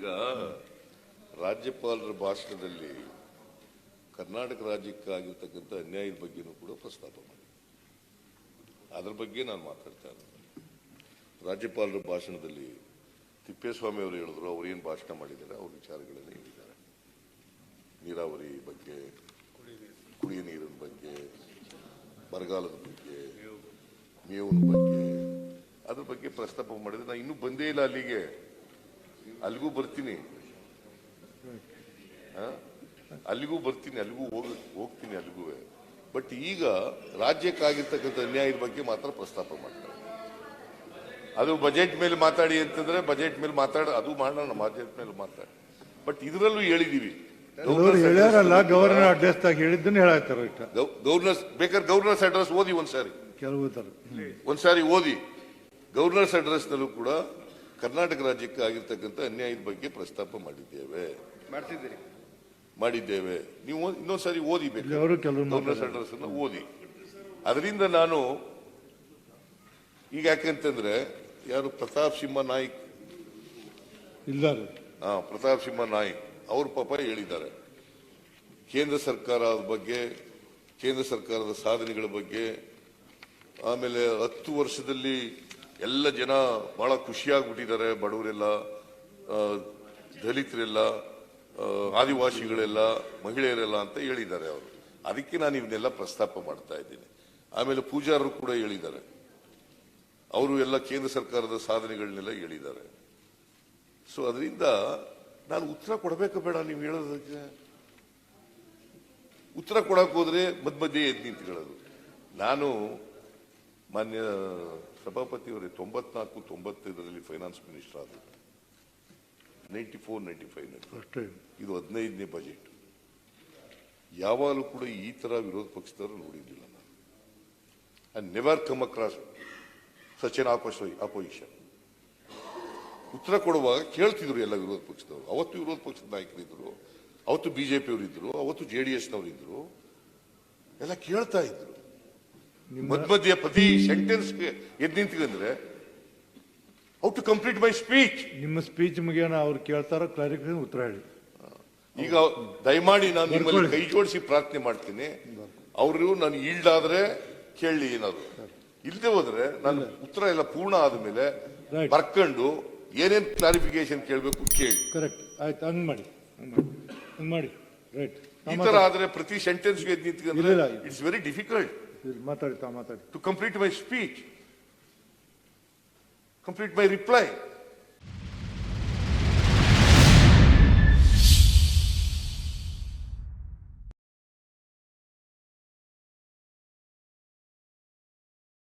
ಈಗ ರಾಜ್ಯಪಾಲರ ಭಾಷಣದಲ್ಲಿ ಕರ್ನಾಟಕ ರಾಜ್ಯಕ್ಕೆ ಆಗಿರ್ತಕ್ಕಂಥ ಅನ್ಯಾಯದ ಬಗ್ಗೆನೂ ಕೂಡ ಪ್ರಸ್ತಾಪ ಮಾಡಿ. ಅದರ ಬಗ್ಗೆ ನಾನು ಮಾತಾಡ್ತಾ ಇದ್ದೀನಿ ರಾಜ್ಯಪಾಲರ ಭಾಷಣದಲ್ಲಿ ತಿಪ್ಪೇಸ್ವಾಮಿ ಅವರು ಹೇಳಿದ್ರು, ಅವ್ರು ಏನು ಭಾಷಣ ಮಾಡಿದ್ದಾರೆ, ಅವ್ರ ವಿಚಾರಗಳನ್ನು ಹೇಳಿದ್ದಾರೆ. ನೀರಾವರಿ ಬಗ್ಗೆ, ಕುಡಿಯ ನೀರಿನ ಬಗ್ಗೆ, ಬರಗಾಲದ ಬಗ್ಗೆ, ಮೇವಿನ ಬಗ್ಗೆ, ಅದ್ರ ಬಗ್ಗೆ ಪ್ರಸ್ತಾಪ ಮಾಡಿದ್ರೆ ನಾನು ಇನ್ನೂ ಬಂದೇ ಇಲ್ಲ ಅಲ್ಲಿಗೆ. ಅಲ್ಲಿಗೂ ಬರ್ತೀನಿ? ಅಲ್ಲಿಗೂ ಬರ್ತೀನಿ ಅಲ್ಲಿಗೂ ಹೋಗ ಹೋಗ್ತೀನಿ ಅಲ್ಲಿಗೂ. ಬಟ್ ಈಗ ರಾಜ್ಯಕ್ಕಾಗಿರ್ತಕ್ಕಂಥ ಅನ್ಯಾಯದ ಬಗ್ಗೆ ಮಾತ್ರ ಪ್ರಸ್ತಾಪ ಮಾಡ್ತಾರೆ. ಅದು ಬಜೆಟ್ ಮೇಲೆ ಮಾತಾಡಿ ಅಂತಂದ್ರೆ ಬಜೆಟ್ ಮೇಲೆ ಮಾತಾಡ ಅದು ಮಾಡೋಣ ಬಜೆಟ್ ಮೇಲೆ ಮಾತಾಡಿ. ಬಟ್ ಇದರಲ್ಲೂ ಹೇಳಿದೀವಿ. ಗವರ್ನರ್ ಅಡ್ರೆಸ್ ಹೇಳಿದ್ದನ್ನು ಇಷ್ಟ ಗವರ್ನರ್ಸ್ ಬೇಕಾದ್ರೆ ಗವರ್ನರ್ಸ್ ಅಡ್ರೆಸ್ ಓದಿ ಒಂದ್ಸಾರಿ. ಕೆಲವು ಒಂದ್ಸಾರಿ ಓದಿ. ಗವರ್ನರ್ಸ್ ಅಡ್ರೆಸ್ನಲ್ಲೂ ಕೂಡ ಕರ್ನಾಟಕ ರಾಜ್ಯಕ್ಕೆ ಆಗಿರ್ತಕ್ಕಂಥ ಅನ್ಯಾಯದ ಬಗ್ಗೆ ಪ್ರಸ್ತಾಪ ಮಾಡಿದ್ದೇವೆ. ಮಾಡ್ತಿದ್ದೀರಿ. ಮಾಡಿದ್ದೇವೆ. ನೀವು ಇನ್ನೊಂದು ಇನ್ನೊಂದ್ಸಾರಿ ಓದಿ ಬೇಕು. ಓದಿ. ಅದರಿಂದ ನಾನು ಈಗ ಯಾಕಂತಂದ್ರೆ ಯಾರು ಪ್ರತಾಪ್ ಸಿಂಹ ನಾಯ್ಕ್ ಇದ್ದಾರೆ. ಆ, ಪ್ರತಾಪ್ ಸಿಂಹ ನಾಯ್ಕ್ ಅವ್ರ ಪಾಪ ಹೇಳಿದ್ದಾರೆ. ಕೇಂದ್ರ ಸರ್ಕಾರದ ಬಗ್ಗೆ ಕೇಂದ್ರ ಸರ್ಕಾರದ ಸಾಧನೆಗಳ ಬಗ್ಗೆ ಆಮೇಲೆ ಹತ್ತು ವರ್ಷದಲ್ಲಿ ಎಲ್ಲ ಜನ ಬಹಳ ಖುಷಿಯಾಗ್ಬಿಟ್ಟಿದ್ದಾರೆ, ಬಡವರೆಲ್ಲ ದಲಿತರೆಲ್ಲ ಆದಿವಾಸಿಗಳೆಲ್ಲ, ಮಹಿಳೆಯರೆಲ್ಲ ಅಂತ ಹೇಳಿದ್ದಾರೆ ಅವರು. ಅದಕ್ಕೆ ನಾನು ಇವನ್ನೆಲ್ಲ ಪ್ರಸ್ತಾಪ ಮಾಡ್ತಾ ಇದ್ದೀನಿ. ಆಮೇಲೆ ಪೂಜಾರರು ಕೂಡ ಹೇಳಿದ್ದಾರೆ. ಅವರು ಎಲ್ಲ ಕೇಂದ್ರ ಸರ್ಕಾರದ ಸಾಧನೆಗಳನ್ನೆಲ್ಲ ಹೇಳಿದ್ದಾರೆ. ಸೊ ಅದರಿಂದ ನಾನು ಉತ್ತರ ಕೊಡಬೇಕು ಬೇಡ ನೀವು ಹೇಳೋದಕ್ಕೆ. ಉತ್ತರ ಕೊಡಕ್ಕೆ ಹೋದ್ರೆ ಮಧ್ಯ ಮಧ್ಯೆ ಎದ್ದು ಹೇಳೋದು ನಾನು ಮಾನ್ಯ ಸಭಾಪತಿಯವರೇ ತೊಂಬತ್ನಾಲ್ಕು ತೊಂಬತ್ತೈದರಲ್ಲಿ ಫೈನಾನ್ಸ್ ಮಿನಿಸ್ಟರ್ ಆದರು ನೈಂಟಿ ಫೋರ್ ನೈಂಟಿ ಫೈವ್ ಅಷ್ಟೇ. ಇದು ಹದಿನೈದನೇ ಬಜೆಟ್ ಯಾವಾಗಲೂ ಕೂಡ ಈ ತರ ವಿರೋಧ ಪಕ್ಷದವರು ನೋಡಿದ್ದಿಲ್ಲ ನಾನು. I never come across such an opposition ಉತ್ತರ ಕೊಡುವಾಗ ಕೇಳ್ತಿದ್ರು ಎಲ್ಲ ವಿರೋಧ ಪಕ್ಷದವರು. ಅವತ್ತು ವಿರೋಧ ಪಕ್ಷದ ನಾಯಕರಿದ್ದರು ಅವತ್ತು ಬಿಜೆಪಿಯವರು ಇದ್ರು ಅವತ್ತು ಜೆ ಡಿ ಎಸ್ನವರಿದ್ದರು ಎಲ್ಲ ಕೇಳ್ತಾ ಇದ್ರು. ಮಧ್ಯ ಮಧ್ಯ ಪ್ರತಿ ಸೆಂಟೆನ್ಸ್ ಎದ್ದು ನಿಂತ್ಕೊಂಡ್ರೆ how to complete my speech ನಿಮ್ಮ ಸ್ಪೀಚ್ ಮುಗಿಯೋಣ ಅವ್ರು ಕೇಳ್ತಾರ ಕ್ಲಾರಿಫಿಕೇಶನ್ ಉತ್ತರ ಹೇಳಿ. ಈಗ ದಯಮಾಡಿ ನಾನು ನಿಮ್ಮಲ್ಲಿ ಕೈ ಜೋಡಿಸಿ ಪ್ರಾರ್ಥನೆ ಮಾಡ್ತೀನಿ. ಅವರು ನಾನು ಈಲ್ಡ್ ಆದ್ರೆ ಕೇಳಿ ಏನಾದ್ರು. ಇಲ್ಲದೆ ಹೋದ್ರೆ ನಾನು ಉತ್ತರ ಎಲ್ಲ ಪೂರ್ಣ ಆದ್ಮೇಲೆ. ಬರ್ಕೊಂಡು ಏನೇನ್ ಕ್ಲಾರಿಫಿಕೇಶನ್ ಕೇಳಬೇಕು ಕೇಳಿ. ಕರೆಕ್ಟ್ ಆಯ್ತು ಹಂಗ್ ಮಾಡಿ ಹಂಗ್ ಮಾಡಿ ರೈಟ್ ಈ ತರ ಆದ್ರೆ ಪ್ರತಿ ಸೆಂಟೆನ್ಸ್ ನಿಂತ್ಕೊಂಡ್ರೆ. ಇಟ್ಸ್ ವೆರಿ ಡಿಫಿಕಲ್ಟ್ ಮಾತಾಡಿ ತಾ ಮಾತಾಡಿ to complete my speech complete my reply